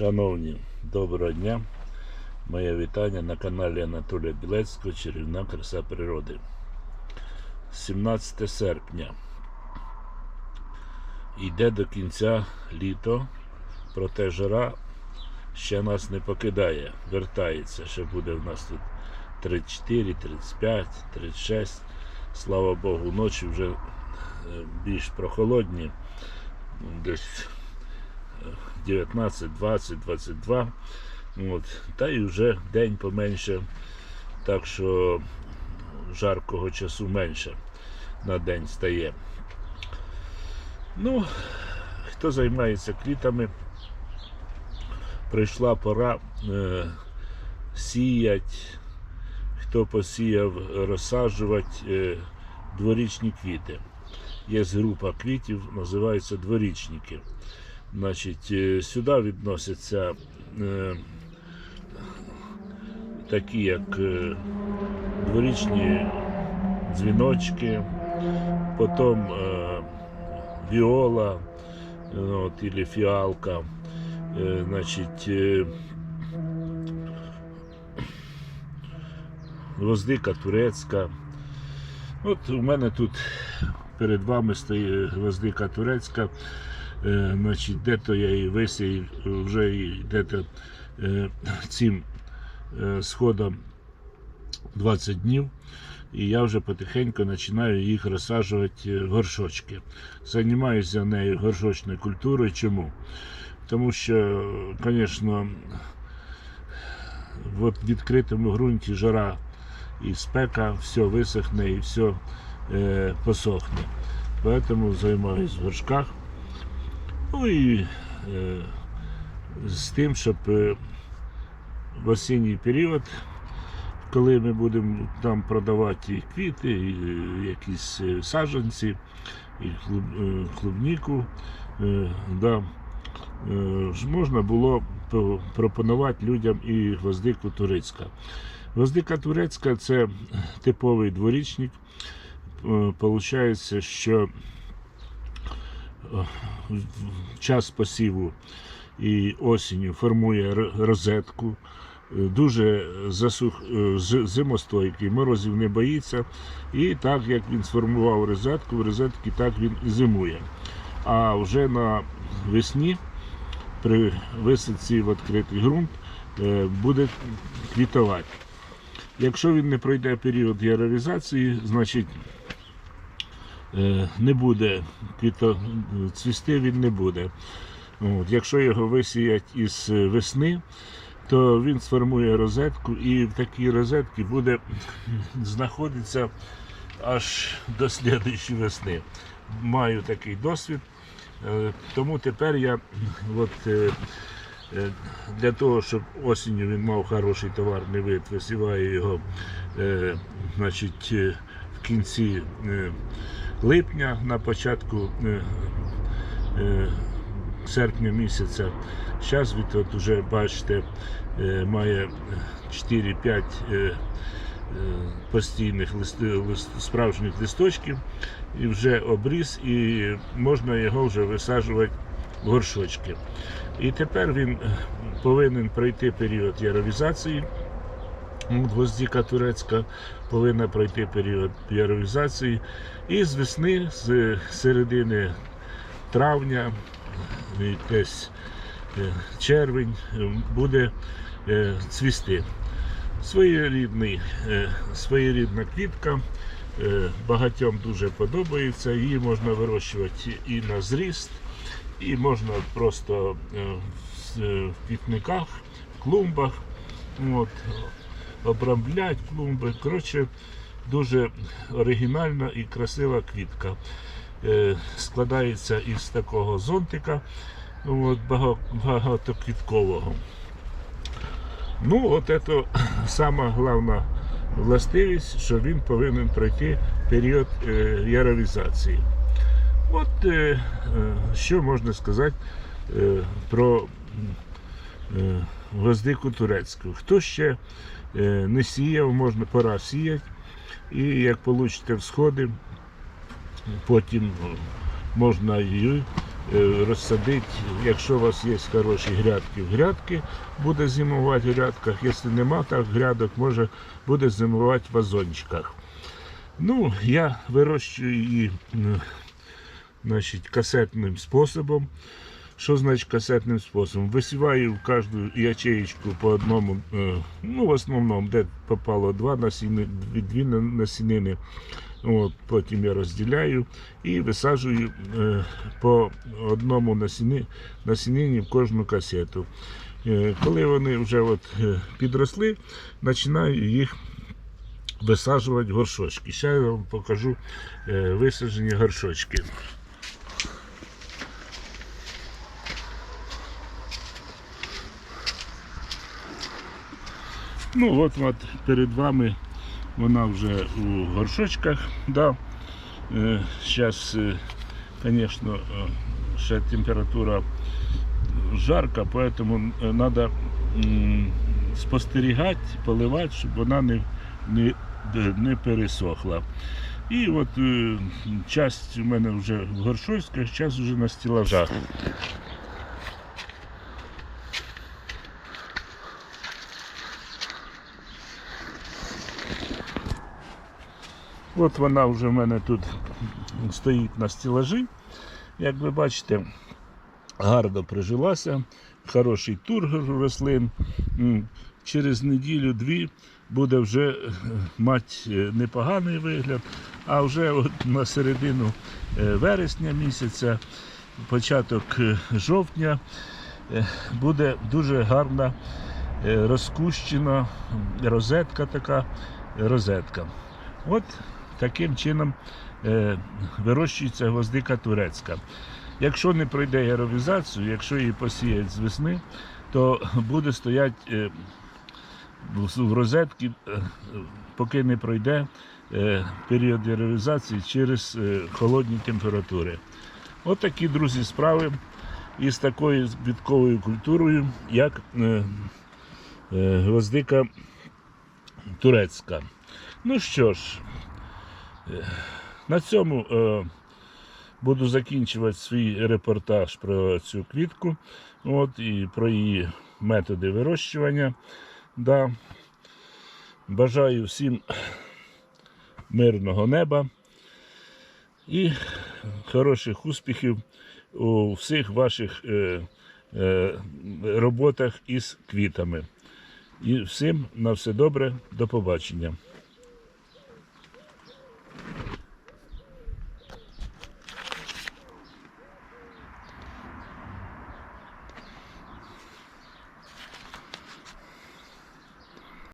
Шановні, доброго дня. Моє вітання на каналі Анатолія Білецького Чарівна краса природи. 17 серпня. Йде до кінця літо, проте жара ще нас не покидає, вертається. Ще буде в нас тут 34, 35, 36. Слава Богу, ночі вже е, більш прохолодні. Десь 19, 20, 22. От. Та й вже день поменше, так що жаркого часу менше на день стає. Ну, хто займається квітами, прийшла пора е, сіять, хто посіяв розсаджувати е, дворічні квіти. Є група квітів, називаються дворічники. Значить, е, сюди відносяться е, такі, як е, дворічні дзвіночки, потім е, віола, е, от, или фіалка, е, значить, е, гвоздика турецька. От у мене тут перед вами стоїть гвоздика турецька. Е, значить, де-то я її висію вже і де-то е, цим е, сходом 20 днів. І я вже потихеньку починаю їх розсаджувати в горшочки. Займаюся нею горшочною культурою. Чому? Тому що, звісно, в відкритому ґрунті жара і спека, все висохне і все посохне. Поэтому займаюся в горшках. Ну і е, з тим, щоб е, в осінній період, коли ми будемо там продавати і квіти, і е, якісь саджанці, і клуб, клубніку, да, можна було по- пропонувати людям і гвоздику турецька. Гвоздика турецька це типовий дворічник. Получається, що час посіву і осінню формує розетку. Е, Дуже засух, е, зимостойкий, морозів не боїться. І так як він сформував розетку, в розетці так він і зимує. А вже на весні, при висадці в відкритий ґрунт, е, буде квітувати. Якщо він не пройде період ярорізації, значить не буде цвісти він не буде. От, якщо його висіять із весни, то він сформує розетку і в такій розетці буде знаходитися аж до слідчої весни. Маю такий досвід. Е, Тому тепер я от, е, е, для того, щоб осінню він мав хороший товарний вид, висіваю його е, значить, е, в кінці е, липня, на початку е, е, серпня місяця. Зараз від от уже бачите, е, має 4-5 е, е, постійних листи, лист, справжніх листочків і вже обріз, і можна його вже висаджувати в горшочки. І тепер він повинен пройти період яровізації. Гвоздіка турецька повинна пройти період яровізації. І з весни, з середини травня, десь е, червень е, буде е, цвісти. Своєрідний, своєрідна квітка. Багатьом дуже подобається. Її можна вирощувати і на зріст, і можна просто в- в квітниках, клумбах. От, обрамлять клумби. Коротше, дуже оригінальна і красива квітка. Е, складається із такого зонтика от, багатоквіткового. Ну, от це сама головна властивість, що він повинен пройти період е, яровізації. От е, що можна сказати про гвоздику турецьку. Хто ще не сіяв, можна пора сіяти. І як получите всходи, потім е, можна її е, розсадити, якщо у вас є хороші грядки, в грядки буде зимувати в грядках. Якщо нема так грядок, може буде зимувати в вазончиках. Ну, я вирощую її значить, касетним способом. Що значить касетним способом? Висіваю в кожну ячеєчку по одному, е, ну в основному, де попало два насіни, дві, насінини. От, потім я розділяю і висаджую е, по одному насіни, насінині в кожну касету. Е, коли вони вже от, підросли, починаю їх висаджувати горшочки. Зараз я вам покажу висаджені горшочки. Ну от, от перед вами вона вже у горшочках. Да. Зараз, звісно, ще температура жарка, поэтому треба спостерігати, поливати, щоб вона не, не, не пересохла. І от е, часть у мене вже в горшочках, часть вже на стелажах. От вона вже в мене тут стоїть на стелажі. Як ви бачите, гарно прижилася, хороший тур рослин. Через неділю-дві буде вже е, мати е, непоганий вигляд, а вже от на середину е, вересня місяця, початок жовтня буде дуже гарна розкущена розетка така розетка. От таким чином е, вирощується гвоздика турецька. Якщо не пройде яровізацію, якщо її посіять з весни, то буде стояти е, в розетці, е, поки не пройде період яровізації через холодні температури. От такі, друзі, справи із такою збитковою культурою, як гвоздика турецька. Ну що ж, на цьому е, буду закінчувати свій репортаж про цю квітку от, і про її методи вирощування. Да. Бажаю всім мирного неба і хороших успіхів у всіх ваших е, е, роботах із квітами. І всім на все добре, до побачення.